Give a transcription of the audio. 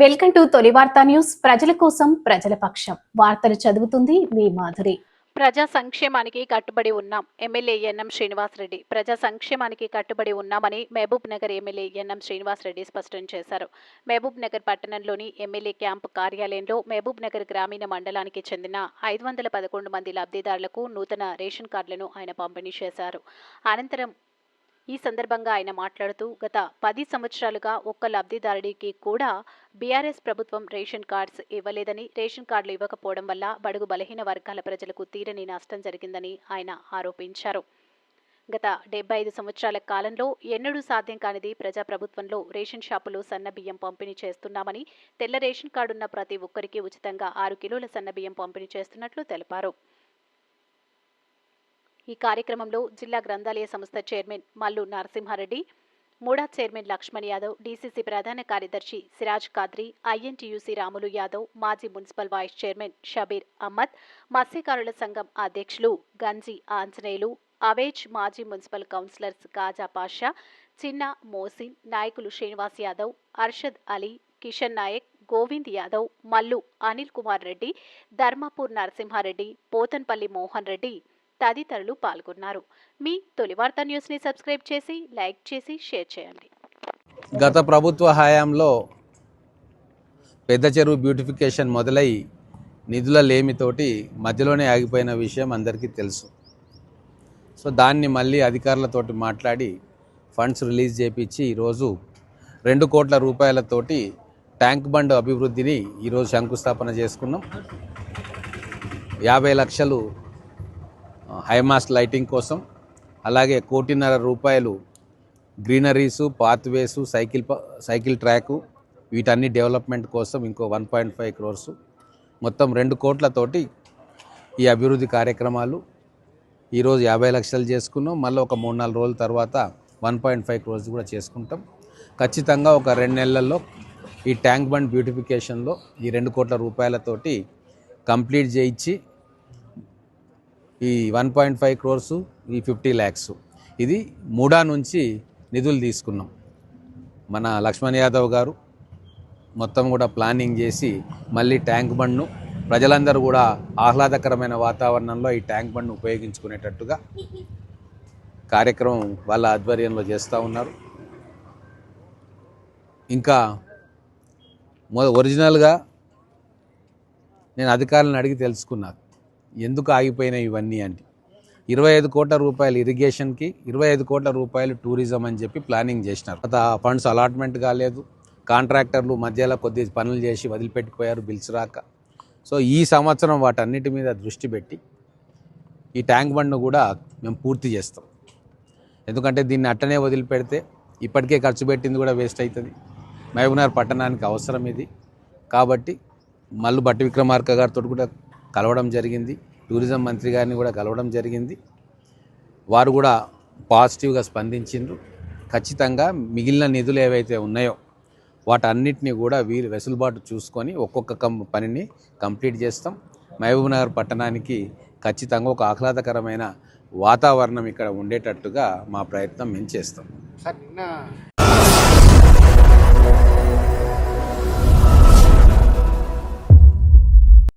Welcome to తొలి వార్తా news. ప్రజల కోసం ప్రజల పక్షం. వార్తలు చదువుతుంది మీ మాధురి. ప్రజా సంక్షేమానికి కట్టుబడి ఉన్నాం ఎమ్మెల్యే ఎన్ఎం శ్రీనివాసరెడ్డి ప్రజా సంక్షేమానికి కట్టుబడి ఉన్నామని Mahabubnagar MLA NM Srinivasa Reddy స్పష్టం చేశారు. మహబూబ్ నగర్ పట్టణంలోని ఎమ్మెల్యే క్యాంపు కార్యాలయంలో మహబూబ్ నగర్ గ్రామీణ మండలానికి చెందిన ఐదు వందల పదకొండు మంది లబ్ధిదారులకు నూతన రేషన్ కార్డులను ఆయన పంపిణీ చేశారు. అనంతరం ఈ సందర్భంగా ఆయన మాట్లాడుతూ గత పది సంవత్సరాలుగా ఒక్క లబ్ధిదారుడికి కూడా బీఆర్ఎస్ ప్రభుత్వం రేషన్ కార్డ్స్ ఇవ్వలేదని రేషన్ కార్డులు ఇవ్వకపోవడం వల్ల బడుగు బలహీన వర్గాల ప్రజలకు తీరని నష్టం జరిగిందని ఆయన ఆరోపించారు. గత డెబ్బై ఐదు సంవత్సరాల కాలంలో ఎన్నడూ సాధ్యం కానిది ప్రజాప్రభుత్వంలో రేషన్ షాపులు సన్న బియ్యం పంపిణీ చేస్తున్నామని తెల్ల రేషన్ కార్డున్న ప్రతి ఒక్కరికి ఉచితంగా ఆరు కిలోల సన్న బియ్యం పంపిణీ చేస్తున్నట్లు తెలిపారు. ఈ కార్యక్రమంలో జిల్లా గ్రంథాలయ సంస్థ చైర్మన్ మల్లు నరసింహారెడ్డి మూడా చైర్మన్ లక్ష్మణ్ యాదవ్ డీసీసీ ప్రధాన కార్యదర్శి సిరాజ్ కాద్రి ఐఎన్టీయూసీ రాములు యాదవ్ మాజీ municipal vice chairman Shabbir Ahmed మత్స్యకారుల సంఘం అధ్యక్షులు గంజి ఆంజనేయులు అవేజ్ మాజీ మున్సిపల్ కౌన్సిలర్స్ కాజా పాషా చిన్న మోసిన్ నాయకులు శ్రీనివాస్ యాదవ్ అర్షద్ అలీ కిషన్ నాయక్ గోవింద్ యాదవ్ మల్లు అనిల్ కుమార్ రెడ్డి ధర్మాపూర్ నరసింహారెడ్డి పోతన్పల్లి మోహన్ రెడ్డి తదితరులు పాల్గొన్నారు. మీ తొలి వార్త న్యూస్ని సబ్స్క్రైబ్ చేసి లైక్ చేసి షేర్ చేయండి. గత ప్రభుత్వ హయాంలో పెద్ద చెరువు బ్యూటిఫికేషన్ మొదలై నిధుల లేమితోటి మధ్యలోనే ఆగిపోయిన విషయం అందరికీ తెలుసు. సో దాన్ని మళ్ళీ అధికారులతోటి మాట్లాడి ఫండ్స్ రిలీజ్ చేపించి ఈరోజు రెండు కోట్ల రూపాయలతోటి ట్యాంక్ బండ్ అభివృద్ధిని ఈరోజు శంకుస్థాపన చేసుకున్నాం. యాభై లక్షలు హైమాస్ట్ లైటింగ్ కోసం అలాగే కోటిన్నర రూపాయలు గ్రీనరీసు పాత్వేసు సైకిల్ ప- సైకిల్ ట్రాకు వీటన్ని డెవలప్మెంట్ కోసం ఇంకో వన్ పాయింట్ ఫైవ్ క్రోర్స్. మొత్తం రెండు కోట్లతోటి ఈ అభివృద్ధి కార్యక్రమాలు ఈరోజు యాభై లక్షలు చేసుకున్నాం. మళ్ళీ ఒక మూడు నాలుగు రోజుల తర్వాత వన్ పాయింట్ ఫైవ్ క్రోర్స్ కూడా చేసుకుంటాం. ఖచ్చితంగా ఒక రెండు నెలల్లో ఈ ట్యాంక్ బండ్ బ్యూటిఫికేషన్లో ఈ రెండు కోట్ల రూపాయలతోటి కంప్లీట్ చేయించి ఈ వన్ పాయింట్ ఫైవ్ క్రోర్స్ ఈ ఫిఫ్టీ ల్యాక్స్. ఇది మూడా నుంచి నిధులు తీసుకున్నాం. మన లక్ష్మణ్ యాదవ్ గారు మొత్తం కూడా ప్లానింగ్ చేసి మళ్ళీ ట్యాంక్ బండ్ను ప్రజలందరూ కూడా ఆహ్లాదకరమైన వాతావరణంలో ఈ ట్యాంక్ బండ్ను ఉపయోగించుకునేటట్టుగా కార్యక్రమం వాళ్ళ ఆధ్వర్యంలో చేస్తూ ఉన్నారు. ఇంకా మొ ఒరిజినల్గా నేను అధికారులను అడిగి తెలుసుకున్నాను ఎందుకు ఆగిపోయినాయి ఇవన్నీ అంటే. ఇరవై ఐదు కోట్ల రూపాయలు ఇరిగేషన్కి ఇరవై ఐదు కోట్ల రూపాయలు టూరిజం అని చెప్పి ప్లానింగ్ చేసినారు. తర్వాత ఆ ఫండ్స్ అలాట్మెంట్ కాలేదు. కాంట్రాక్టర్లు మధ్యలో కొద్ది పనులు చేసి వదిలిపెట్టిపోయారు బిల్స్ రాక. సో ఈ సంవత్సరం వాటన్నిటి మీద దృష్టి పెట్టి ఈ ట్యాంక్ బండ్ను కూడా మేము పూర్తి చేస్తాం. ఎందుకంటే దీన్ని అట్టనే వదిలిపెడితే ఇప్పటికే ఖర్చు పెట్టింది కూడా వేస్ట్ అవుతుంది మహబూబ్నగర్ పట్టణానికి అవసరం ఇది. కాబట్టి మళ్ళీ బట్టి విక్రమార్క గారితో కూడా కలవడం జరిగింది. టూరిజం మంత్రి గారిని కూడా కలవడం జరిగింది. వారు కూడా పాజిటివ్గా స్పందించిండ్రు. ఖచ్చితంగా మిగిలిన నిధులు ఏవైతే ఉన్నాయో వాటన్నిటిని కూడా వీరు వెసులుబాటు చూసుకొని ఒక్కొక్క కం పనిని కంప్లీట్ చేస్తాం. మహబూబ్నగర్ పట్టణానికి ఖచ్చితంగా ఒక ఆహ్లాదకరమైన వాతావరణం ఇక్కడ ఉండేటట్టుగా మా ప్రయత్నం మేము చేస్తాం.